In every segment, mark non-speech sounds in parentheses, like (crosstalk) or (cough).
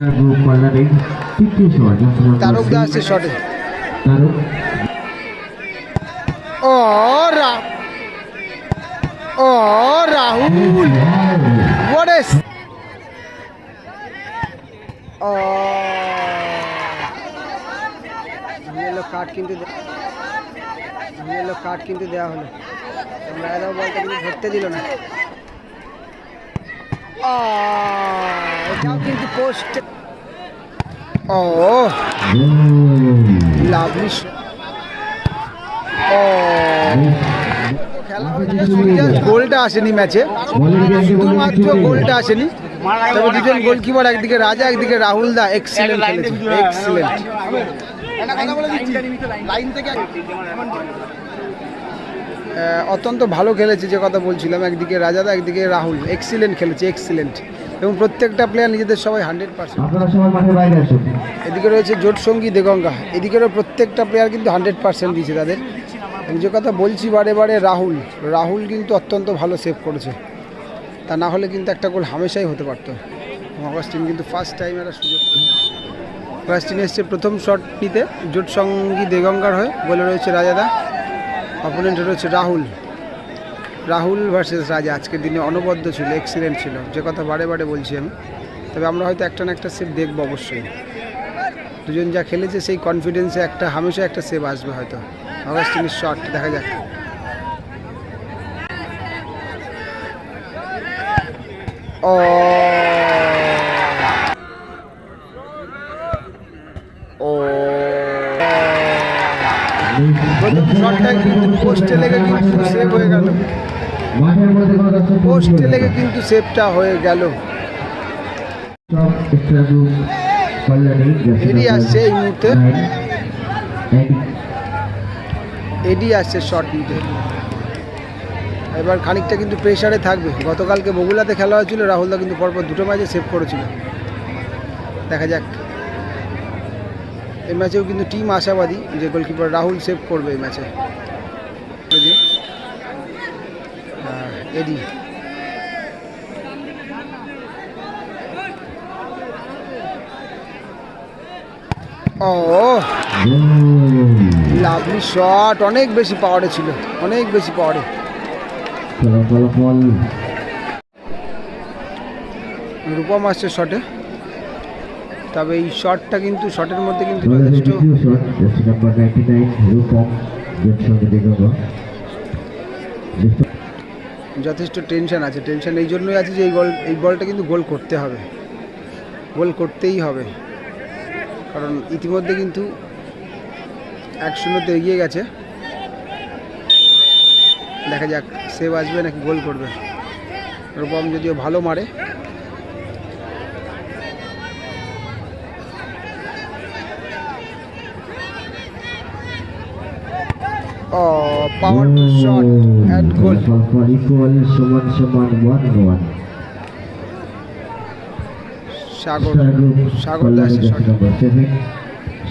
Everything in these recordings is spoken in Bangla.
গ্রুপ কল্যাণের তৃতীয় শট ও ও রাহুল। What is? ও। ইয়েলো কার্ড কিন্তু ইয়েলো কার্ড কিন্তু দেওয়া হলো। রায়দাও বলটা কিন্তু ধরতে দিল না। ও এটাও কিন্তু পোস্ট খেলা হয়েছে সূর্যাস গোলটা আসেনি ম্যাচে শুধুমাত্র গোলটা আসেনি। তবে দুজন গোলকিপার একদিকে রাজা একদিকে রাহুল দা। এক্সিলেন্ট অত্যন্ত ভালো খেলেছে যে কথা বলছিলাম। একদিকে রাজাদা একদিকে রাহুল। এক্সিলেন্ট খেলেছে এক্সিলেন্ট এবং প্রত্যেকটা প্লেয়ার নিজেদের সবাই হান্ড্রেড পার্সেন্ট এদিকে রয়েছে জোট সঙ্গী দেগঙ্গা। এদিকেরও প্রত্যেকটা প্লেয়ার কিন্তু হান্ড্রেড পার্সেন্ট দিয়েছে তাদের। যে কথা বলছি বারে বারে রাহুল। রাহুল কিন্তু অত্যন্ত ভালো সেভ করেছে। তা না হলে কিন্তু একটা গোল হামেশাই হতে পারতো। অগাস্টিন কিন্তু ফার্স্ট টাইম একটা সুযোগ। অগাস্টিন এসছে প্রথম শট নিতে। জোট সঙ্গী দেগঙ্গার হয়ে। বলে রয়েছে রাজাদা। অপোনেন্ট রয়েছে রাহুল। রাহুল ভার্সেস রাজা আজকের দিনে অনবদ্য ছিল এক্সিলেন্ট ছিল। যে কথা বারে বারে বলছি আমি তবে আমরা হয়তো একটা না একটা সেভ দেখব অবশ্যই। দুজন যা খেলেছে সেই কনফিডেন্সে একটা হামেশা একটা সেভ আসবে হয়তো। অগাস্টিনের শট দেখা যাক। ও! ও! শটটা কিন্তু পোস্টে লেগে কিন্তু সেভ হয়ে গেল। পোস্টে লেগে কিন্তু সেভটা হয়ে গেল। এডি আসছে এই মুহূর্তে। এডি আসছে শট নিতে এবার খানিকটা কিন্তু প্রেশারে থাকবে। গতকালকে বগুলাতে খেলা হয়েছিল রাহুলদা কিন্তু পরপর দুটো ম্যাচে সেভ করেছিল। দেখা যাক। এই ম্যাচেও কিন্তু টিম আশাবাদী যে গোলকিপার রাহুল সেভ করবে এই ম্যাচে এডি। ও লাভলি শট অনেক বেশি পাওয়ারে ছিল, অনেক বেশি পাওয়ারে রূপম আসছে শটে তবে এই শটটা কিন্তু শটের মধ্যে কিন্তু যথেষ্ট। যথেষ্ট টেনশন আছে। টেনশন এই জন্যই আছে যে এই বল, এই বলটা কিন্তু গোল করতে হবে। গোল করতেই হবে। কারণ ইতিমধ্যে কিন্তু এক শূন্যতে এগিয়ে গেছে। দেখা যাক, সেভ আসবে নাকি গোল করবে। রূপম যদিও ভালো মারে ও powerful shot at goal equal সমান সমান সাগর সাগর দাস নাম্বার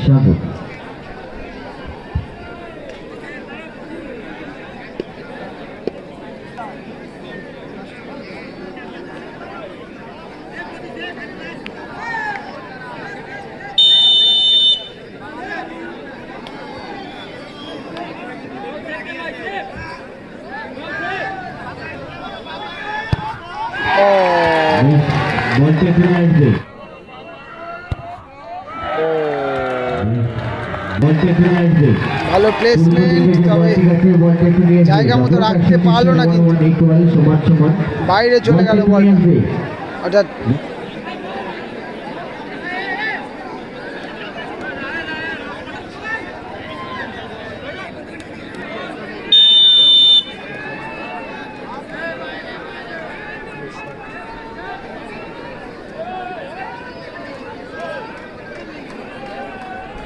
সাগর। বলতে ফিরে আসবে। ভালো প্লেসমেন্ট তবে জায়গা মতো রাখতে পারল না কিন্তু। বাইরে চলে গেল বলটা। অর্থাৎ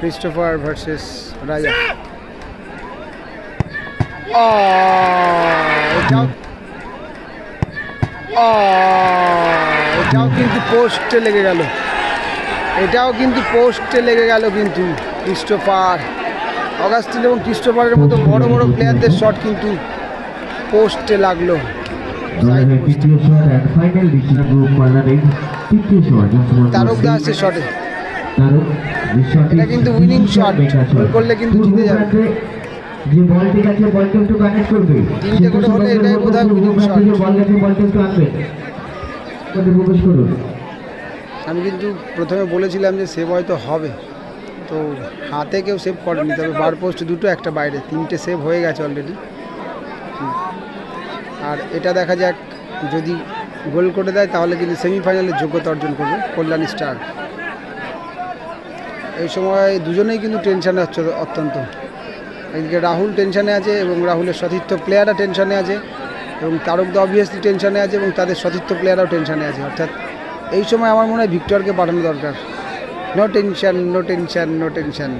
ক্রিস্টোফার ভার্সেস রাজা এটাও কিন্তু পোস্টে লেগে গেল। এটাও কিন্তু পোস্টে লেগে গেল কিন্তু ক্রিস্টোফার অগাস্টিন এবং ক্রিস্টোফারের মতো বড় বড় প্লেয়ারদের শট কিন্তু পোস্টে লাগল। তারক দা আসছে শটে তারক যে শটে এটা কিন্তু। বেকার shot। গোল করলে কিন্তু জিতে যাবে। যে বলটি গেছে বলটা একটু কানেক্ট করবে তিনটে করে হলে এটাই বোধহয় winning shot। বল গেছে বলটা একটু আনবে প্রবেশ করুন আমি কিন্তু প্রথমে বলেছিলাম যে সেভ হয়তো হবে তো হাতে কেউ সেভ করেনি তবে বার পোস্ট দুটো একটা বাইরে তিনটে সেভ হয়ে গেছে অলরেডি আর এটা দেখা যাক যদি গোল করে দেয় তাহলে কিন্তু সেমিফাইনালে যোগ্যতা অর্জন করবে কল্যাণী স্টার এই সময় দুজনেই কিন্তু টেনশানে হচ্ছে অত্যন্ত। এদিকে রাহুল টেনশানে আছে এবং রাহুলের সতীর্থ প্লেয়াররা টেনশানে আছে এবং তারকদা অবভিয়াসলি টেনশানে আছে এবং তাদের সতীর্থ প্লেয়াররাও টেনশানে আছে। অর্থাৎ এই সময় আমার মনে হয় ভিক্টরকে পাঠানো দরকার। No tension no tension no tension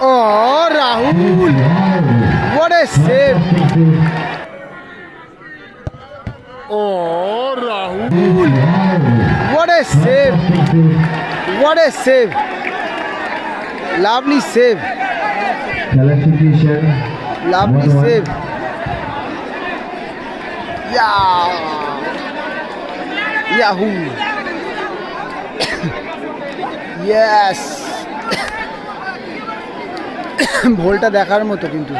Oh, Rahul! What a save! Oh, Rahul! What a save! What a save! Lovely save! Lovely save. Yeah! Yahoo! (coughs) yes! ভোলটা দেখার মতো কিন্তু।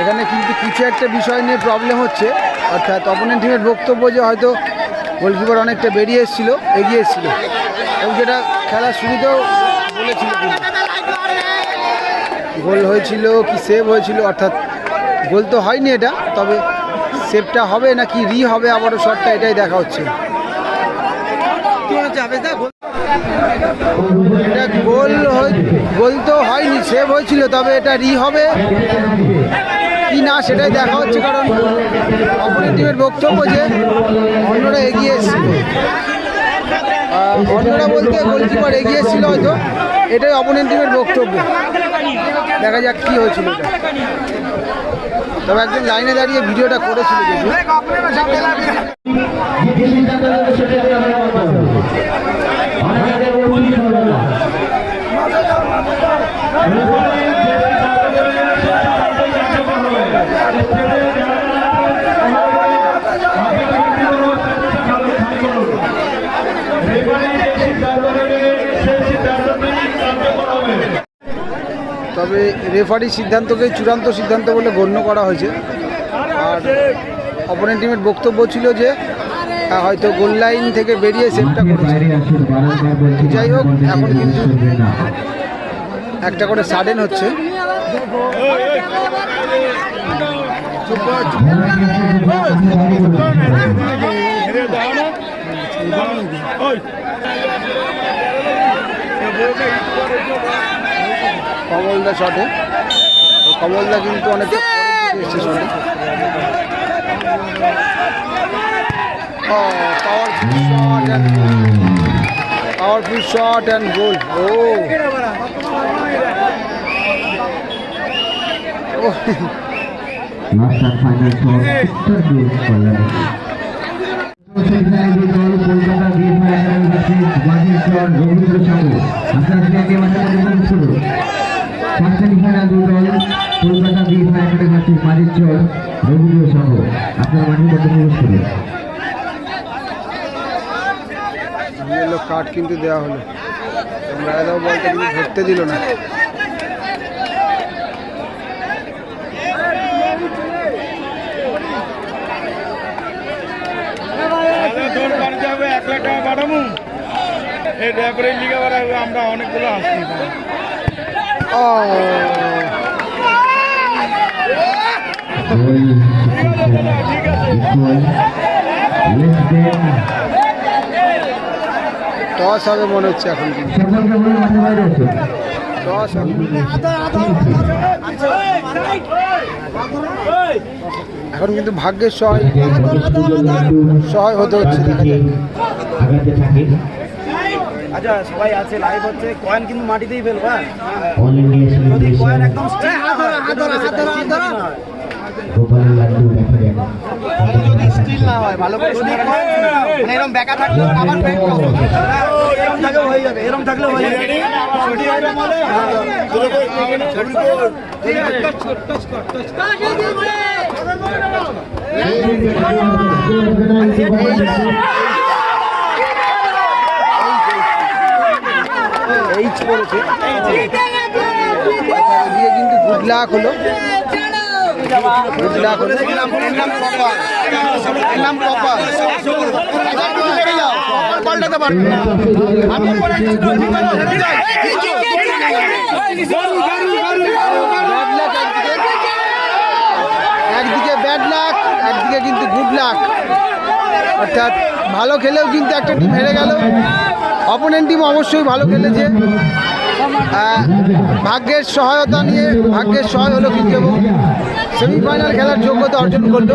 এখানে কিন্তু কিছু একটা বিষয় নিয়ে প্রবলেম হচ্ছে। অর্থাৎ অপোনেন্ট টিমের বক্তব্য যে হয়তো গোলকিপার অনেকটা বেরিয়ে এসেছিল, এগিয়ে এসেছিল। এবং যেটা খেলার শুরুতেও বলেছিল গোল হয়েছিল কি সেভ হয়েছিল, অর্থাৎ গোল তো হয়নি এটা, তবে সেভটা হবে নাকি রি হবে আবারও শটটা এটাই দেখা হচ্ছে। এটা গোল গোল তো হয়নি সেভ হয়েছিল, তবে এটা রি হবে। কি না, সেটাই দেখা হচ্ছে, কারণ অপরের টিমের বক্তব্য যে অন্যরা এগিয়ে এসেছিল। অন্যরা বলতে গোলকিপার এগিয়ে এসেছিল হয়তো, এটাই অপোনেন্ট টিমের বক্তব্য। দেখা যাক কি হয়েছিল তবে একজন লাইনে দাঁড়িয়ে ভিডিওটা করেছিল দেখি তবে রেফারি সিদ্ধান্তকে চূড়ান্ত সিদ্ধান্ত বলে গণ্য করা হয়েছে। আর অপোনেন্ট টিমের বক্তব্য ছিল যে হয়তো গোল লাইন থেকে বেরিয়ে সেভটা করেছে। যাই হোক, এখন কিন্তু- একটা করে সাডেন হচ্ছে। কমলদা শটে কমলদা কিন্তু অনেক শটে কল্যাণ সেমিফাইনাল দুই দল Kolkata BFI academy versus Bajirchar Rabindra Sangha আপনারা আজকে মাঠে মধ্যে প্রবেশ করুন সেমিফাইনাল দুই দল Kolkata BFI academy versus Bajirchar Rabindra Sangha আপনারা মাঠের মধ্যে প্রবেশ ইয়েলো কার্ড কিন্তু দেওয়া হলো। রায়দাও বলটা কিন্তু ধরতে দিল না। এক লাখ টাকা পাঠাবো এই রেফারি লিগে আমরা অনেকগুলো আসছি দেন টস হবে মনে হচ্ছে এখন টস এখন কিন্তু ভাগ্যের সহায়। সহায় হতে হচ্ছে আচ্ছা সবাই আছে লাইভ হচ্ছে। কয়েন কিন্তু মাটিতেই ফেলবা যদি কয়েন একদম হয়, হয়, গোপালের লাড্ডু দেখা স্টিল না হয় ভালো করে মানে এরকম বেকা থাকলে আবার পেট এরকম থাকলেও হয়ে যাবে এরকম থাকলেও হয়ে যাবে এইচ করেছে দিয়ে কিন্তু গুড লাক হলো গুড লাক হলো নাম প্রপার পাল্টাতে একদিকে ব্যাড লাক একদিকে কিন্তু গুড লাক অর্থাৎ ভালো খেলেও কিন্তু একটা টিম হেরে গেল। অপোনেন্ট টিম অবশ্যই ভালো খেলেছে। ভাগ্যের সহায়তা নিয়ে, ভাগ্যের সহায় হলো কিন্তু সেমিফাইনাল খেলার যোগ্যতা অর্জন করল।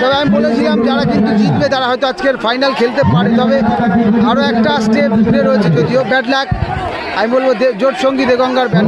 তবে আমি বলেছিলাম, যারা কিন্তু জিতবে, তারা হয়তো আজকের ফাইনাল খেলতে পারে। তবে আরও একটা স্টেপ রয়েছে যদিও ব্যাট আমি বলব জোট সঙ্গী দেগঙ্গার ব্যাট